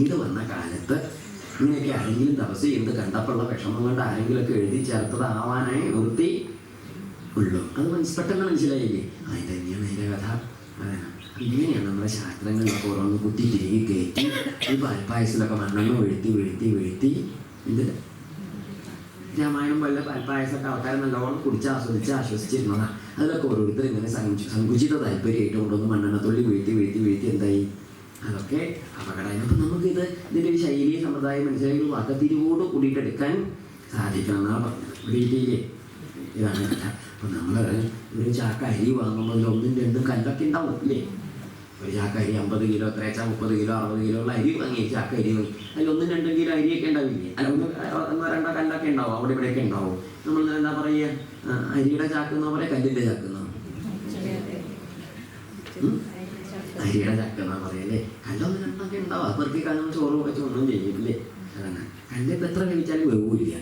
പിന്നീട് വന്ന കാലത്ത് ഇങ്ങനെയൊക്കെ ആരെങ്കിലും തപസ് ചെയ്ത് കണ്ടപ്പോഴുള്ള വിഷമം കൊണ്ട് ആരെങ്കിലുമൊക്കെ എഴുതി ചേർത്തതാവാനായി വൃത്തി ഉള്ളൂ. അത് മനസ്സ് പെട്ടെന്ന് മനസ്സിലായില്ലേ? ആ തന്നെയാണ് അതിന്റെ കഥ. ഇങ്ങനെയാണ് നമ്മുടെ ശാസ്ത്രങ്ങളിലൊക്കെ ഓരോന്ന് കുത്തി തിരികെ കയറ്റി ഈ പാൽപ്പായസത്തിലൊക്കെ മണ്ണെണ്ണ വീഴ്ത്തി വീഴ്ത്തി വീഴ്ത്തി ഇത് രാമായണം പോലെ പാൽപ്പായസമൊക്കെ ആൾക്കാർ നല്ലോണം കുടിച്ച് ആസ്വദിച്ച് ആശ്വസിച്ചിരുന്നതാണ് അതിലൊക്കെ ഓരോരുത്തർ ഇങ്ങനെ സങ്കു സങ്കുചിത താല്പര്യമായിട്ട് കൊണ്ടുവന്ന് മണ്ണെണ്ണത്തുള്ളി വീഴ്ത്തി വീഴ്ത്തി വീഴ്ത്തി എന്തായി? അതൊക്കെ അപകടമായി അപ്പം നമുക്കിത് ഇതിന്റെ ഒരു ശൈലി സമ്പ്രദായം മനസ്സിലാക്കി വകതിരിവോട് കൂടിയിട്ട് എടുക്കാൻ സാധിക്കണം എന്നാണ് പറഞ്ഞത്. വീട്ടിലെ ഇതാണ് അപ്പം നമ്മൾ ഒരു ചാക്ക അരി വാങ്ങുമ്പോൾ ഒന്നും രണ്ടും കല്ലൊക്കെ ഉണ്ടാവും ഇല്ലേ? ഒരു ചാക്ക അരി അമ്പത് കിലോ എത്ര വെച്ചാൽ മുപ്പത് കിലോ അറുപത് കിലോ ഉള്ള അരി വാങ്ങി ചാക്ക അരി വാങ്ങി അതിൽ ഒന്നും രണ്ടും കിലോ അരിയൊക്കെ ഉണ്ടാവില്ലേ? അല്ല ഒന്ന് ഒന്നോ രണ്ടോ കല്ലൊക്കെ ഉണ്ടാവും അവിടെ ഇവിടെയൊക്കെ ഉണ്ടാവും. നമ്മൾ എന്താ പറയുക? അരിയുടെ ചാക്ക് പോലെ കല്ലിന്റെ ചാക്ക് എന്നോ അരിയുടെ ചാക്ക് പറയല്ലേ അല്ല ഒന്ന് രണ്ടൊക്കെ ഉണ്ടാവും. അത് പെറുക്കി ചോറ് വെച്ച് ഒന്നും ചെയ്യില്ലേ അല്ല ഇപ്പൊ എത്ര കഴിച്ചാലും വേവില്ല.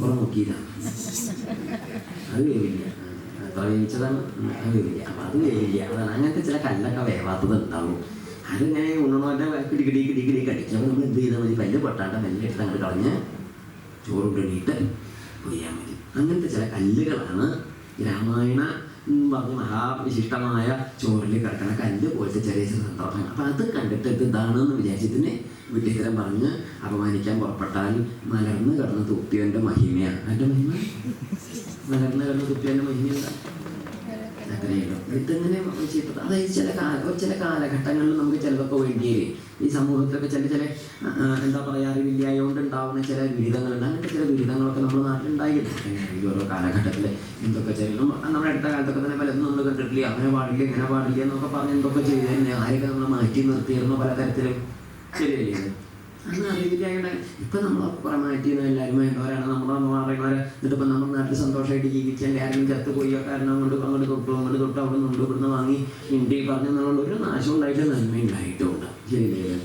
കുറെ നോക്കിയില്ല. അത് വേവില്ല. എത്ര വേവിച്ചതാണ്? അത് വേവില്ല. അപ്പം അത് വേവില്ല. അതാണ്. അങ്ങനത്തെ ചില കല്ലൊക്കെ വേവാത്തത് ഉണ്ടാവും. അതിങ്ങനെ കിടി കിടി കിടി കിടി കടിക്കും അപ്പോൾ നമ്മൾ എന്ത് ചെയ്താൽ മതി? പല്ല് പൊട്ടാണ്ട് മെല്ലെ എടുത്ത് അങ്ങോട്ട് കളഞ്ഞ് ചോറ് ഇട്ടിട്ട് പൊയ്യാൽ മതി. അങ്ങനത്തെ ചില കല്ലുകളാണ് രാമായണ വിശിഷ്ടമായ ചോറിൽ കിടക്കണ കല്ല് പോലത്തെ ചെറിയ ചെറിയ സന്ദർഭങ്ങൾ അപ്പം അത് കണ്ടിട്ട് ഇത് ഇതാണെന്ന് വിചാരിച്ചതിന് വിട്ടിത്തരം പറഞ്ഞ് അപമാനിക്കാൻ പുറപ്പെട്ടാൽ മലർന്ന് കിടന്ന തുപ്പിയന്റെ മഹിമയാണ്. അതിന്റെ മഹിമ? മലർന്ന് കിടന്ന തുപ്പിയന്റെ മഹിമ ഇതിങ്ങനെ ചെയ്തത് അതായത് ചില കാല ചില കാലഘട്ടങ്ങളിൽ നമുക്ക് ചിലതൊക്കെ വേണ്ടിയേ ഈ സമൂഹത്തിലൊക്കെ ചില ചില എന്താ പറയുക അറിവില്ലായതുകൊണ്ട് ഉണ്ടാവുന്ന ചില ദുരിതങ്ങളുണ്ട്. അങ്ങനത്തെ ചില ദുരിതങ്ങളൊക്കെ നമ്മുടെ നാട്ടിലുണ്ടായിട്ടുണ്ട് ഈ ഓരോ കാലഘട്ടത്തിൽ എന്തൊക്കെ ചെയ്യണം നമ്മ- നമ്മുടെ അടുത്ത കാലത്തൊക്കെ തന്നെ പലതും നമ്മൾ കണ്ടിട്ടില്ല? അങ്ങനെ പാടില്ല ഇങ്ങനെ പാടില്ല എന്നൊക്കെ പറഞ്ഞ് എന്തൊക്കെ ചെയ്ത്. തന്നെ ആരൊക്കെ നമ്മൾ മാറ്റി നിർത്തിയിരുന്നു പലതരത്തിലും? ശരിയല്ലേ അന്ന് അറിവില്ലാണ്ട് ഇപ്പൊ നമ്മൾ കുറെ മാറ്റിയെന്ന് എല്ലാവരും വേണ്ടവരാണ് നമ്മളെ മാറിയവരെ എന്നിട്ട് ഇപ്പം നമ്മുടെ നാട്ടിൽ സന്തോഷമായിട്ട് ജീവിക്കാൻ ആരും ചത്ത് പോയി. കാരണം അങ്ങോട്ട് അങ്ങോട്ട് തൊട്ടു അങ്ങോട്ട് തൊട്ടു അവിടെ നിന്ന് ഇവിടുന്ന് വാങ്ങി ഇന്ത്യ പറഞ്ഞതുകൊണ്ട് ഒരു നാശം ഉണ്ടായിട്ട് നന്മ ഉണ്ടായിട്ടുണ്ട്. ശരിയല്ലേ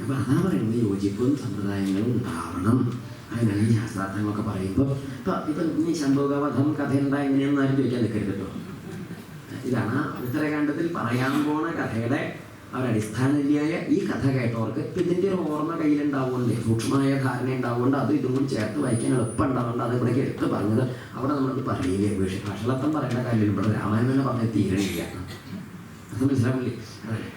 അപ്പൊ അതാ പറയുന്നത് യോജിപ്പും സമ്പ്രദായങ്ങളും ഉണ്ടാവണം. അങ്ങനെ ശാസ്ത്രാർത്ഥങ്ങളൊക്കെ പറയുമ്പോൾ ഇപ്പം ഇപ്പൊ ഇനി ശംഭോഗവധം കഥ എന്താ എങ്ങനെയാണെന്ന് ആരും ചോദിക്കാൻ നിൽക്കരുത് കേട്ടോ. ഇതാണ് ഉത്തരകാണ്ഡത്തിൽ പറയാൻ പോണ കഥയുടെ ഒരടിസ്ഥാനീയായ ഈ കഥ കേട്ടവർക്ക് ഇപ്പം ഇതിന്റെ ഒരു ഓർമ്മ കയ്യിലുണ്ടാവുകൊണ്ട് സൂക്ഷ്മമായ ധാരണ ഉണ്ടാവുകൊണ്ട് അത് ഇതും കൂടി ചേർത്ത് വായിക്കാൻ എളുപ്പം ഉണ്ടാവുകൊണ്ട് അത് ഇവിടേക്ക് എടുത്ത് പറഞ്ഞത് അവിടെ നമ്മളത് പറയില്ലേ? പക്ഷേ ഭക്ഷണത്തം പറയേണ്ട കാര്യം ഇവിടെ രാമായണം തന്നെ പറഞ്ഞ തീരണില്ല. അത് മനസ്സിലാവില്ലേ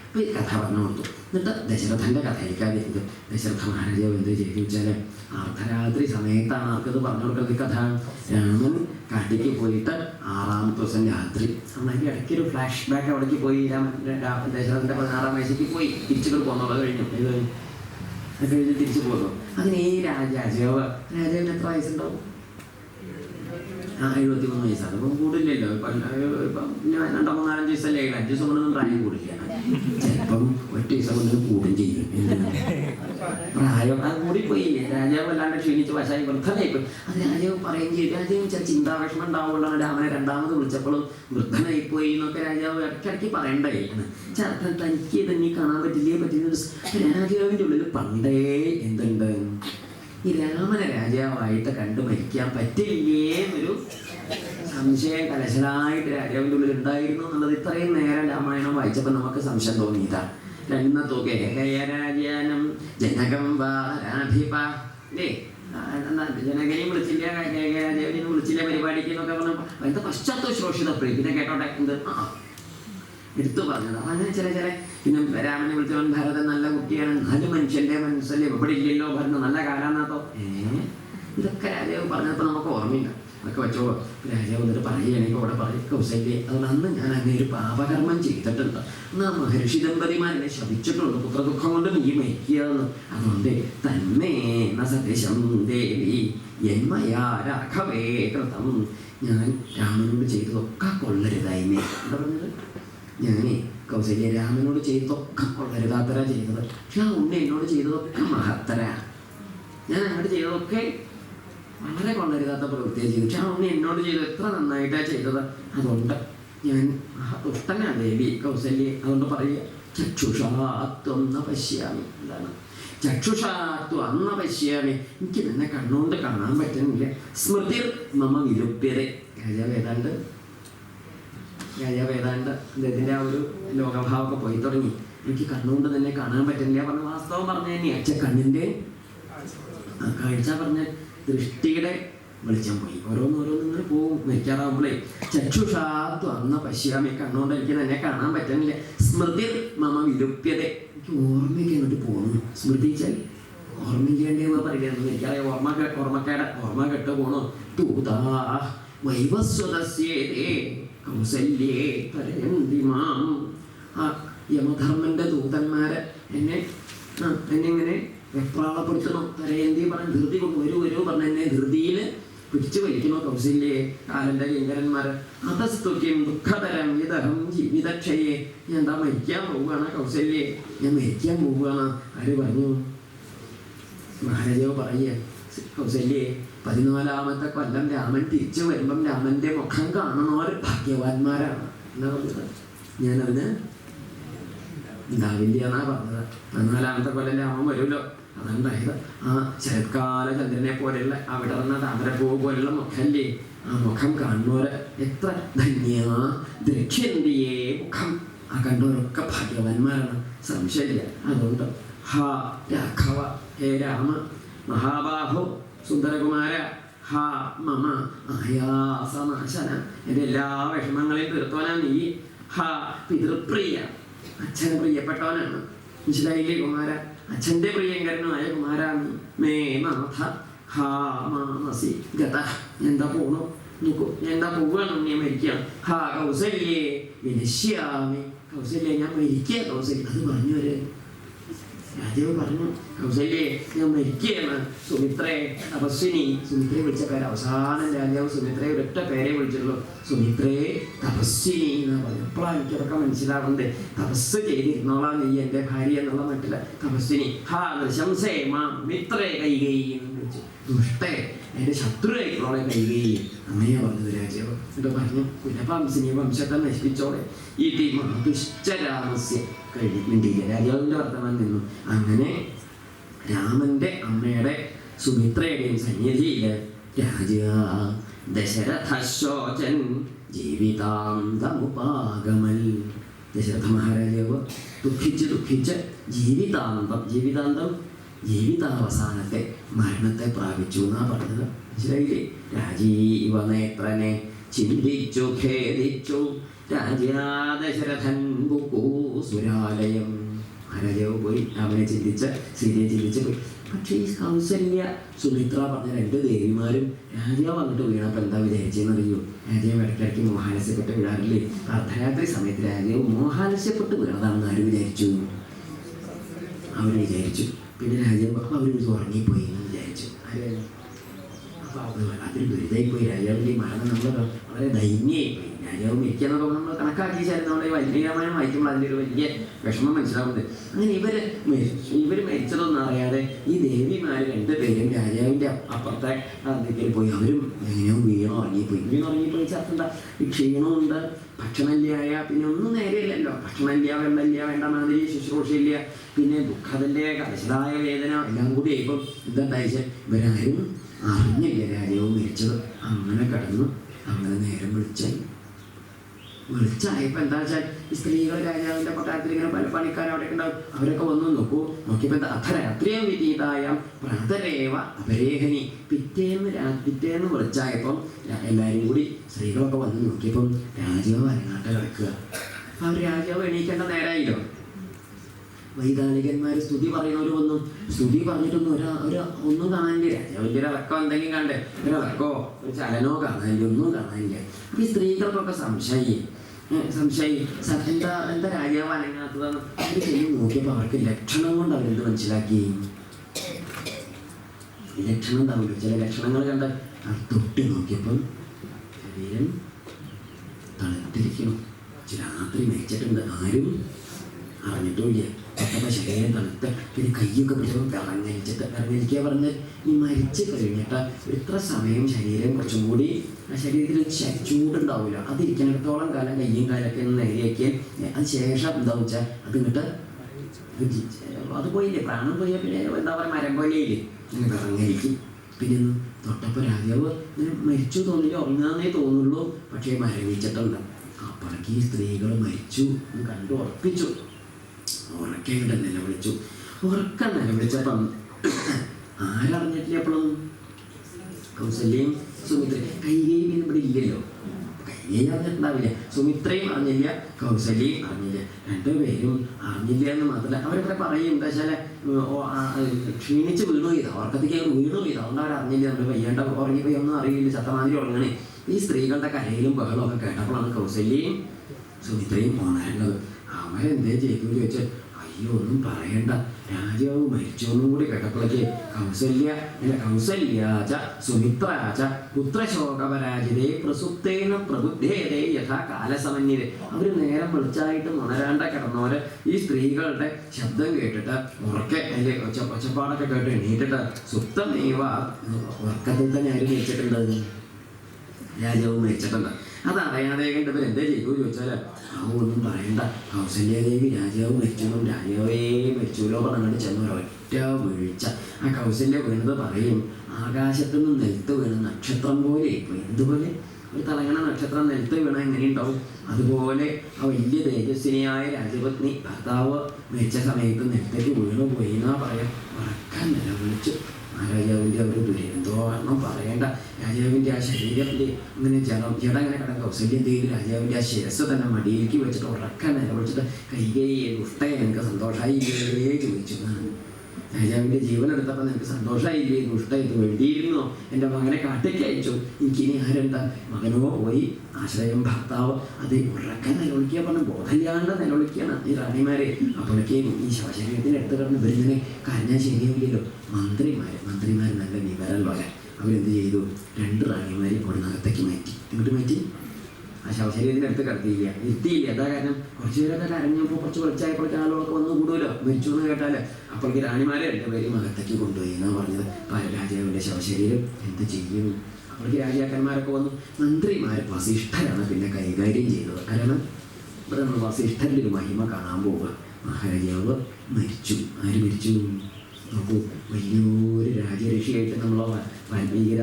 അപ്പോൾ ഈ കഥ പറഞ്ഞു കൊടുത്തു. എന്നിട്ട് ദശരഥന്റെ കഥയിലേക്കാതിരിക്കും ദശരഥ മഹാരാജാവ് എന്ത് ചെയ്തു വെച്ചാൽ അർദ്ധരാത്രി സമയത്താണ് ആർക്കത് പറഞ്ഞു കൊടുക്കുന്നത് കഥ? രാമൻ കാട്ടിലേക്ക് പോയിട്ട് ആറാമത്തെ ദിവസം രാത്രി നമ്മളതിന്റെ ഇടയ്ക്ക് ഒരു ഫ്ലാഷ് ബാക്ക് അവിടേക്ക് പോയി ദശരഥന്റെ പതിനാറാം വയസ്സിലേക്ക് പോയി. തിരിച്ചു പോകുന്നുള്ളത് കഴിഞ്ഞു. ഇത് അത് കഴിഞ്ഞ് തിരിച്ചു പോകുന്നു അങ്ങനെ ഈ രാജാജാവ് രാജാവിന് എത്ര വയസ്സുണ്ടാവും? ആ എഴുപത്തി മൂന്ന് വയസ്സാണ്. അപ്പം കൂടില്ലല്ലോ. രണ്ടോ മൂന്നാലഞ്ച് ഉള്ളൂ. അഞ്ച് ദിവസം കൊണ്ടൊന്നും പ്രായം കൂടില്ല. ചിലപ്പം ഒറ്റ ദിവസം കൊണ്ടൊന്നും കൂടും ചെയ്യും? പ്രായം അത് കൂടിപ്പോയില്ലേ രാജാവ് വല്ലാണ്ട് ക്ഷീണിച്ച് വശായി വൃദ്ധനായിപ്പോയി അത് രാജാവ് പറയുകയും ചെയ്തു. രാജാവ് ചില ചിന്താവിഷമം ഉണ്ടാവുകൊണ്ടാണ് രാമനെ രണ്ടാമത് വിളിച്ചപ്പോഴും വൃദ്ധനായിപ്പോയി എന്നൊക്കെ രാജാവ് ഇടയ്ക്കിടയ്ക്ക് പറയണ്ടായിരുന്നു ചേട്ടൻ തനിക്ക് തന്നെ കാണാൻ പറ്റില്ലേ? പറ്റില്ല. രാജാവിന്റെ ഉള്ളിൽ പണ്ടേ എന്തുണ്ട്? ഈ രാമനെ രാജാവായിട്ട് കണ്ടു മരിക്കാൻ പറ്റില്ലേ എന്നൊരു സംശയം കലശലായിട്ട് രാജാവിന്റെ ഉള്ളിൽ ഉണ്ടായിരുന്നു എന്നുള്ളത് ഇത്രയും നേരം രാമായണം വായിച്ചപ്പോൾ നമുക്ക് സംശയം തോന്നിയതാ. രണ്ടു കേകയരാജാനം ജനകം വാരാധിപ ഏ ജനകനെയും വിളിച്ചില്ല കേകരാജാവിനെയും വിളിച്ചില്ല പരിപാടിക്ക് എന്നൊക്കെ പറഞ്ഞപ്പോൾ എന്താ പശ്ചാത്ത ശോഷിത പ്രീ പിന്നെ കേട്ടോട്ടെ എന്ത്? ആ എടുത്തു പറഞ്ഞത്. അങ്ങനെ ചില ചില പിന്നെ രാമനെ വിളിച്ചവൻ ഭരതൻ നല്ല കുട്ടിയാണ്. നാല് മനുഷ്യന്റെ മനസ്സല്ലേ എവിടെ ഇല്ലല്ലോ ഭരണം നല്ല കാലാന്നാത്തോ? ഏ? ഇതൊക്കെ രാജാവ് പറഞ്ഞപ്പോൾ നമുക്ക് ഓർമ്മയില്ല അതൊക്കെ വെച്ചോ രാജാവ് എന്നിട്ട് പറയുകയാണെങ്കിൽ അവിടെ പറയും കൗസല്യെ. അതുകൊണ്ട് അന്ന് ഞാൻ അങ്ങനെ ഒരു പാപകർമ്മം ചെയ്തിട്ടുണ്ട്. അന്ന് ആ മഹർഷി ദമ്പതിമാരെന്നെ ശപിച്ചിട്ടുണ്ട്. പുത്രദുഃഖം കൊണ്ട് നീ മരിക്കുകയെന്ന് അതുകൊണ്ട് തന്നെ എന്ന സന്ദേശം ദേവി എന്മയാ രാഘവേ കൃതം. ഞാൻ രാമനോട് ചെയ്തതൊക്കെ കൊള്ളരുതായ്മേ. എന്താ പറഞ്ഞത്? ഞാനേ കൗസല്യ രാമനോട് ചെയ്തതൊക്കെ കൊള്ളരുതാത്തരാ ചെയ്തത്. പക്ഷെ ആ ഉണ്ണി എന്നോട് ചെയ്തതൊക്കെ മഹത്തരാ. ഞാൻ അങ്ങോട്ട് ചെയ്തതൊക്കെ വളരെ കൊള്ളരുതാത്ത പ്രവൃത്തിയാണ് ചെയ്തു പക്ഷെ ഉണ്ണി എന്നോട് ചെയ്തു. എത്ര നന്നായിട്ടാണ് ചെയ്തത്. അതുകൊണ്ട് ഞാൻ ഒട്ടന ദേവി കൗസല്യെ അതുകൊണ്ട് പറയുക ചക്ഷുഷാത്വം ന പശ്യാമി എന്താണ് ചക്ഷുഷാത്വം അന്ന പശ്യാമി. എനിക്ക് നിന്നെ കണ്ണുകൊണ്ട് കാണാൻ പറ്റുന്നില്ല. സ്മൃതി നമ്മ വിലുപ്യത രാജാവ് ഏതാണ്ട് രാജാവ് ഏതാണ്ട് അദ്ദേഹത്തിന്റെ ആ ഒരു ലോകഭാവമൊക്കെ പോയി തുടങ്ങി. എനിക്ക് കണ്ണുകൊണ്ട് തന്നെ കാണാൻ പറ്റുന്നില്ല. പറഞ്ഞ വാസ്തവം പറഞ്ഞു തന്നെയാണ് അച്ഛ കണ്ണിന്റെ കാഴ്ച പറഞ്ഞ ദൃഷ്ടിയുടെ വെളിച്ചം പോയി. ഓരോന്നോരോന്ന് ഇങ്ങനെ പോവും മരിക്കാറാവുമ്പോഴേ ചക്ഷുഷാത്തു അന്ന പശ്യാമി കണ്ണുകൊണ്ട് എനിക്ക് തന്നെ കാണാൻ പറ്റുന്നില്ല സ്മൃതി മമ വിലുപ്യത എനിക്ക് ഓർമ്മയ്ക്ക് അങ്ങോട്ട് പോകുന്നു സ്മൃതിച്ചാൽ ഓർമ്മിക്കേണ്ടതെന്ന് പറയുന്നത് എനിക്കറിയാം. ഓർമ്മ ഓർമ്മക്കേട ഓർമ്മ കെട്ട് പോണോ. തൂതാ വൈവസ്വതസ്യേതേ കൗസല്യേ പരന്തിമാം ആ യമധർമ്മന്റെ ദൂതന്മാരെ എന്നെ എന്നെ ഇങ്ങനെ വെപ്രാളപ്പെടുത്തണോ. തരയന്തി പറഞ്ഞ് ധൃതി കൊണ്ട് വരൂ വരൂ പറഞ്ഞ എന്നെ ധൃതിയിൽ പിടിച്ചു വലിക്കണോ കൗസല്യേ കാലന്റെ കിങ്കരന്മാര്. അതസ്തുക്യം ദുഃഖതരം ഇതഹം ജീവിതക്ഷയെ. എന്താ മരിക്കാൻ പോവുകയാണ് കൗസല്യേ ഞാൻ മരിക്കാൻ പോവുകയാണ്. ആര് പറഞ്ഞു? മഹാരാജാവ് പറയുക കൗസല്യേ പതിനാലാമത്തെ കൊല്ലം രാമൻ തിരിച്ചു വരുമ്പം രാമന്റെ മുഖം കാണണവർ ഭാഗ്യവാന്മാരാണ്. എന്നാ പറഞ്ഞത്? ഞാനതിന് ഉണ്ടാവില്ല എന്നാ പറഞ്ഞത്. പതിനാലാമത്തെ കൊല്ലം രാമൻ വരുമല്ലോ അതുണ്ടായത് ആ ശരത്കാല ചന്ദ്രനെ പോലെയുള്ള അവിടെ വന്ന താമരപ്പൂ പോലുള്ള മുഖല്ലേ? ആ മുഖം കാണുന്നവര് എത്ര ധന്യ ദക്ഷ്യന്തിയേ മുഖം. ആ കണ്ടവരൊക്കെ ഭാഗ്യവാന്മാരാണ്. സംശയമില്ല. അതുകൊണ്ട് ഹാ രാഘവ ഹേ രാമ മഹാബാഹു സുന്ദരകുമാര ഹാ മമ ആയാസനാശന. എന്റെ എല്ലാ വിഷമങ്ങളെയും തീർത്തോനാ നീ. ഹാ പിതൃപ്രിയ. അച്ഛന് പ്രിയപ്പെട്ടവനാണ്. മനസ്സിലായില്ലേ കുമാര? അച്ഛന്റെ പ്രിയങ്കരനായ കുമാരാണ്. മേ നാഥ. ഹാ മാനസി ഗത. എന്താ പോണു? ഞാൻ എന്താ പോവുകയാണ്? ഞാൻ മരിക്കുകയാണ് ഹാ കൗസല്യേ. വിനശ്യാമി. കൗസല്യ ഞാൻ മരിക്കുക കൗസല്യ. അത് പറഞ്ഞു വരെ രാജാവ് പറഞ്ഞു കൗസല്യേ ഞാൻ മരിക്കുകയാണ് സുമിത്രയെ തപസ്വിനി സുമിത്രയെ വിളിച്ച പേര് അവസാനം രാജാവ് സുമിത്രയെ ഒരൊറ്റ പേരെ വിളിച്ചുള്ളൂ സുമിത്രയെ തപസ്വിനി എന്ന് പറഞ്ഞു അപ്പോഴാണ് എനിക്കതൊക്കെ മനസ്സിലാവുന്നത് തപസ് ചെയ്തിരുന്നോളാം നീ എന്റെ ഭാര്യ എന്നുള്ള മട്ടില്ല തപസ്വിനി ഹാ നൃശംസേ മാ മിത്രേ കൈകൈ എന്ന് വിളിച്ചു ദുഷ്ടേ എന്റെ ശത്രുവായിട്ടുള്ള കൈകൈ അങ്ങനെയാ പറഞ്ഞത് രാജാവ് എന്നിട്ട് പറഞ്ഞു കുലപാംസിനി വംശത്തെ നശിപ്പിച്ചോളെ ഈ ടീം ദുശ്ചരാമസ്യ കഴിഞ്ഞിട്ടില്ല രാജാവിന്റെ വർത്തമാനം നിന്നു അങ്ങനെ രാമന്റെ അമ്മയുടെ സുമിത്രയുടെയും സന്നിധിയിൽ രാജ ദശരഥശോചൻ ജീവിതാന്തമുപാഗമൽ ദശരഥ മഹാരാജാവ് ദുഃഖിച്ച് ദുഃഖിച്ച് ജീവിതാന്തം ജീവിതാന്തം ജീവിതാവസാനത്തെ മരണത്തെ പ്രാപിച്ചു എന്നാ പറഞ്ഞത്. മനസ്സിലായില്ലേ? രാജീവനേത്രനെ ചിന്തിച്ചു ഖേദിച്ചു രാജാദശരഥൻ സുരാലയം. മഹാരാജാവ് പോയി. അവനെ ചിന്തിച്ച സീതയെ ചിന്തിച്ച് പോയി. പക്ഷേ ഈ കൗസല്യ സുമിത്ര പറഞ്ഞ രണ്ട് ദേവിമാരും രാജാവ് വന്നിട്ട് വീണപ്പോൾ എന്താ വിചാരിച്ചതെന്ന് അറിയൂ? രാജാവ് ഇടയ്ക്കിടയ്ക്ക് മോഹാലസ്യപ്പെട്ട് വീഴാറില്ലേ? അർദ്ധരാത്രി സമയത്ത് രാജാവ് മോഹാലസ്യപ്പെട്ട് വീണതാണെന്ന് ആര് വിചാരിച്ചു? അവർ വിചാരിച്ചു. പിന്നെ രാജാവ് അവർ ഉറങ്ങിപ്പോയി എന്ന് വിചാരിച്ചു. ആര് അപ്പോൾ അത് അതൊരു ദുരിതമായി പോയി രാജാവിന്റെ മരണം നമ്മൾ വളരെ ദൈന്യമായി പോയി രാജാവ് നമ്മൾ കണക്കാക്കി ചേർന്ന് നമ്മുടെ വലിയ വലിയ വിഷമം മനസ്സിലാവുന്നത് അങ്ങനെ ഇവർ മരിച്ചു ഇവർ മരിച്ചതൊന്നും അറിയാതെ ഈ ദേവിമാർ രണ്ടുപേരും രാജാവിന്റെ അപ്പുറത്തെ അതിൽ പോയി അവരും എങ്ങനെയോ വീണോ ഉറങ്ങിപ്പോയി വീണോ ഉറങ്ങിപ്പോയി ചേർത്തണ്ട ക്ഷീണമുണ്ട് ഭക്ഷണമില്ലായ പിന്നെ ഒന്നും നേരെയില്ലല്ലോ ഭക്ഷണമില്ല വെള്ളമില്ല വേണ്ട മാതിരി ശുശ്രൂഷയില്ല പിന്നെ ദുഃഖത്തിന്റെ കലശലായ വേദന എല്ലാം കൂടി ആയിപ്പം എന്താണ്ടായിച്ച ഇവരാരും അറിഞ്ഞില്ല രാജാവ് മരിച്ചത് അങ്ങനെ കടന്നു. അങ്ങനെ നേരം വിളിച്ചായി വിളിച്ചായപ്പോ എന്താ വെച്ചാൽ ഈ സ്ത്രീകൾ രാജാവിന്റെ കൊട്ടാരത്തിൽ ഇങ്ങനെ പല പണിക്കാർ അവിടെ ഉണ്ടാവും. അവരൊക്കെ വന്നു നോക്കൂ. നോക്കിയപ്പോൾ എന്താ അധരാത്രിയം വിനീതായ പ്രാതരേവ അപരേഹനി. പിറ്റേന്ന് രാ പിറ്റേന്ന് വിളിച്ചായപ്പം എല്ലാവരും കൂടി സ്ത്രീകളൊക്കെ വന്ന് നോക്കിയപ്പം രാജാവ് അരങ്ങാട്ട കിടക്കുക. അവർ രാജാവ് എണീക്കേണ്ട നേരമായില്ലോ വൈതാളികന്മാർ സ്തുതി പറയുന്നവർ വന്നു. സ്തുതി പറഞ്ഞിട്ടൊന്നും ഒരാ ഒരു ഒന്നും കാണാനില്ല. രാജാവിന്റെ ഒരു ഇളക്കം എന്തെങ്കിലും കണ്ടേ. ഒരു ഇളക്കോ? ഒരു ചലനോ കാണാനില്ല ഒന്നും കാണാനില്ല. ഈ സ്ത്രീകൾക്കൊക്കെ സംശയി സംശയി എന്താ എന്താ രാജാവ് അനങ്ങാത്തതെന്ന് അവർ ചെയ്യും നോക്കിയപ്പോൾ അവർക്ക് ലക്ഷണം കൊണ്ട് അവരെന്ത് മനസ്സിലാക്കി? ലക്ഷണം ഉണ്ടാവില്ല ചില ലക്ഷണങ്ങൾ കണ്ട് അവർ തൊട്ട് നോക്കിയപ്പം ശരീരം തണുത്തിരിക്കണം രാത്രി മേച്ചിട്ടുണ്ട് ആരും അറിഞ്ഞിട്ടുമില്ല തൊട്ടപ്പോൾ ശരീരം തണുത്ത് പിന്നെ കയ്യൊക്കെ പിടിച്ചപ്പോൾ വിറങ്ങലിച്ചിട്ട് പറഞ്ഞിരിക്കുക പറഞ്ഞ് ഈ മരിച്ചു കഴിഞ്ഞിട്ട് ഇത്ര സമയം ശരീരം കുറച്ചും കൂടി ആ ശരീരത്തിൽ ചൂടുണ്ടാവില്ല അതിരിക്കുന്നിടത്തോളം കാലം കയ്യും കാലൊക്കെ ഒന്ന് നേരെയാക്കിയാൽ അത് എന്താ വെച്ചാൽ അത് ഇങ്ങോട്ട് അത് പോയില്ലേ? പ്രാണം പോയാൽ പിന്നെ എന്താ പറയുക മരം പോലെയില്ലേ? അങ്ങനെ വിറങ്ങലിക്കും. പിന്നെ തൊട്ടപ്പോൾ രാജാവ് ഇങ്ങനെ മരിച്ചു തോന്നില്ല? ഉറങ്ങാന്നേ തോന്നുള്ളൂ. പക്ഷേ മരവിച്ചിട്ടുണ്ട് അപ്പോഴേക്ക് ഈ സ്ത്രീകൾ മരിച്ചു എന്ന് കണ്ടു ഉറപ്പിച്ചു. ഉറക്കെ ഇങ്ങോട്ട് നിലവിളിച്ചു ഉറക്കം നിലവിളിച്ചപ്പം ആരറിഞ്ഞിട്ടില്ല എപ്പോഴും കൗസല്യയും സുമിത്രയും. കൈകയും പിന്നെ ഇവിടെ ഇല്ലല്ലോ. കൈകയും അറിഞ്ഞിട്ടുണ്ടാവില്ല. സുമിത്രയും അറിഞ്ഞില്ല കൗസല്യയും അറിഞ്ഞില്ല. രണ്ടുപേരും അറിഞ്ഞില്ല എന്ന് മാത്രമല്ല അവരിവിടെ പറയും. എന്താ വെച്ചാൽ ക്ഷീണിച്ച് വീണു ചെയ്താൽ ഉറക്കത്തേക്ക് വീണു ചെയ്താൽ അതുകൊണ്ട് അവർ അറിഞ്ഞില്ല നമ്മൾ വയ്യാണ്ട ഉറങ്ങിപ്പോയി ഒന്നും അറിയില്ല. ചത്തമാതിരി ഉറങ്ങണേ. ഈ സ്ത്രീകളുടെ കരയിലും ബഹളമൊക്കെ കേട്ടപ്പോഴാണ് കൗസല്യയും സുമിത്രയും ഉണരുന്നത് എന്തേ ചെയ്തു ചോദിച്ചാൽ അയ്യോ ഒന്നും പറയണ്ട. രാജാവ് മരിച്ചോന്നും കൂടി കേട്ടപ്പോഴേക്ക് കൗസല്യ അല്ല കൗസല്യാച സുമിത്രാച പുത്രശോകപരാജിതേ പ്രസുപ്തേന പ്രബുദ്ധേതേ യഥാ കാലസമന്യരെ അവർ നേരം വെളിച്ചായിട്ട് ഉണരാണ്ട കിടന്നവര് ഈ സ്ത്രീകളുടെ ശബ്ദം കേട്ടിട്ട് ഉറക്കെ അല്ലെ ഒച്ച ഒച്ചപ്പാടൊക്കെ കേട്ട് എണീറ്റിട്ട് സുപ്തമേവ ഉറക്കത്തിൽ തന്നെ ആരും മരിച്ചിട്ടുണ്ടത് രാജാവ് മരിച്ചിട്ടുണ്ട്. അത് അറിയാതെ കണ്ടവർ എന്താ ചെയ്തു ചോദിച്ചാൽ ആ ഒന്നും പറയണ്ട. കൗസല്യാദേവി രാജാവ് മരിച്ചോളും രാജാവേ മരിച്ചോലോ പറഞ്ഞിട്ട് ചെന്ന ഒരൊറ്റ വീഴ്ച. ആ കൗസല്യ വീണത് പറയും ആകാശത്തു നിന്ന് നിലത്ത് വീണ നക്ഷത്രം പോലെ ഇപ്പൊ എന്തുപോലെ? ഒരു തലങ്ങണ നക്ഷത്രം നിലത്ത് വീണ എങ്ങനെയുണ്ടാവും? അതുപോലെ ആ വലിയ തേജസ്വിനിയായ രാജപത്നി ഭർത്താവ് മരിച്ച സമയത്ത് നിലത്തേക്ക് വീണു പോയി എന്നാ പറയാം. ഉറക്കാൻ നിലവിളിച്ചു. മഹാരാജാവിന്റെ ഒരു ദുരന്തോ കാരണം പറയേണ്ട. രാജാവിന്റെ ആ ശരീരത്തിന്റെ ഇങ്ങനെ ജല ജട ഇങ്ങനെ കിടക്കുക തീരെ രാജാവിന്റെ ആ ശിരസ് തന്നെ മടിയിലേക്ക് വെച്ചിട്ട് ഉറക്കാൻ നിലവിളിച്ചിട്ട് കൈകൈ ഉഷ്ട എനിക്ക് സന്തോഷമായി ചോദിച്ചു. രാജാവിന്റെ ജീവൻ എടുത്തപ്പോൾ നിനക്ക് സന്തോഷമായില്ലേ? ദുഷ്ട ഇത് വേണ്ടിയിരുന്നോ? എന്റെ മകനെ കാട്ടേക്ക് അയച്ചു. എനിക്കിനി ആരെന്താ? മകനോ പോയി ആശ്രയം ഭർത്താവ്? അത് ഉറക്കാൻ നിലവിളിക്കുക പറഞ്ഞ ബോധമില്ലാണ്ട് നിലവിളിക്കുകയാണ് ഈ റാണിമാരെ. അപ്പോഴേക്കും ഈ ശവശരീരത്തിന് എടുത്ത് കിടന്ന് വരുന്നതിനെ കരഞ്ഞാൽ ശരിയാവില്ലല്ലോ. മന്ത്രിമാർ മന്ത്രിമാർ നല്ല വിവരമുള്ളവരെ. അവരെന്ത് ചെയ്തു? രണ്ട് റാണിമാരെ കൊടുന്നകത്തേക്ക് മാറ്റി. ഇങ്ങോട്ട് മാറ്റി? ആ ശവശരീരത്തിന് അടുത്ത് കിടത്തിയില്ല. ഇരുത്തിയില്ല അതാ കാരണം? കുറച്ച് പേരൊക്കെ കരഞ്ഞപ്പോൾ കുറച്ച് വെളിച്ചായപ്പോഴേക്ക് ആളുകളൊക്കെ വന്ന് കൂടുമല്ലോ. മരിച്ചു എന്ന് കേട്ടാൽ അപ്പോഴേക്ക് റാണിമാരെ രണ്ടുപേരും അകത്തേക്ക് കൊണ്ടുപോയി എന്നാ പറഞ്ഞത്. രാജാവിന്റെ ശവശരീരം എന്ത് ചെയ്യും? അപ്പോഴേക്ക് രാജാക്കന്മാരൊക്കെ വന്നു. മന്ത്രിമാർ വസിഷ്ഠരാണ് പിന്നെ കൈകാര്യം ചെയ്തത്. കാരണം ഇവിടെ നമ്മൾ വസിഷ്ഠന്റെ ഒരു മഹിമ കാണാൻ പോവുക. മഹാരാജാവ് മരിച്ചു. ആര് മരിച്ചു? നോക്കൂ വലിയൊരു രാജ്യരക്ഷയായിട്ട് നമ്മൾ വാൽമീകി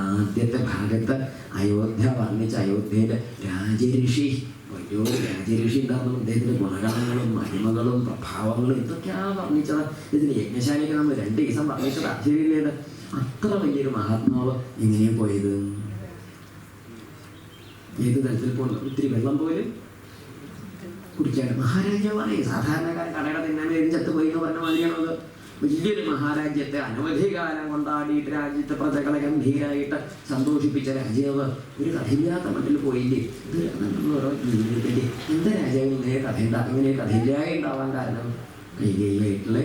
ആദ്യത്തെ ഭാഗത്ത് അയോധ്യ വർണിച്ച അയോധ്യയിലെ രാജ്യരക്ഷി വലിയൊരു രാജ്യരക്ഷി ഉണ്ടാകുന്നു അദ്ദേഹത്തിന്റെ ഗുണഗണങ്ങളും മഹിമകളും പ്രഭാവങ്ങളും ഇതൊക്കെയാണ് വർണിച്ചത്. ഇതിന് യജ്ഞശാലയ്ക്ക് നമ്മൾ രണ്ട് ദിവസം വർണിച്ചത്. ആശ്ചര്യമില്ലേത് അത്ര വലിയൊരു മഹാത്മാവ് എങ്ങനെയാ പോയത്? ഏത് തരത്തിൽ പോകുന്നു ഒത്തിരി വെള്ളം പോലും കുടിക്കാൻ മഹാരാജാവാണ് സാധാരണക്കാരൻ കടയുടെ തിന്നാൻ ചത്തുപോയി എന്ന് പറഞ്ഞ മാതിരിയാണത് വലിയൊരു മഹാരാജ്യത്തെ അനവധി കാലം കൊണ്ടാടിയിട്ട് രാജ്യത്തെ പ്രജകളെ ഗംഭീരായിട്ട് സന്തോഷിപ്പിച്ച രാജാവ് ഒരു കഥയില്ലാത്ത മട്ടിൽ പോയില്ലേ? ഓരോ ജീവിതത്തിന്റെ എന്താ രാജാവ് ഇങ്ങനെ കഥ ഉണ്ടാ ഇങ്ങനെ കഥയില്ലായി ഉണ്ടാവാൻ കാരണം? കൈകൈയായിട്ടുള്ള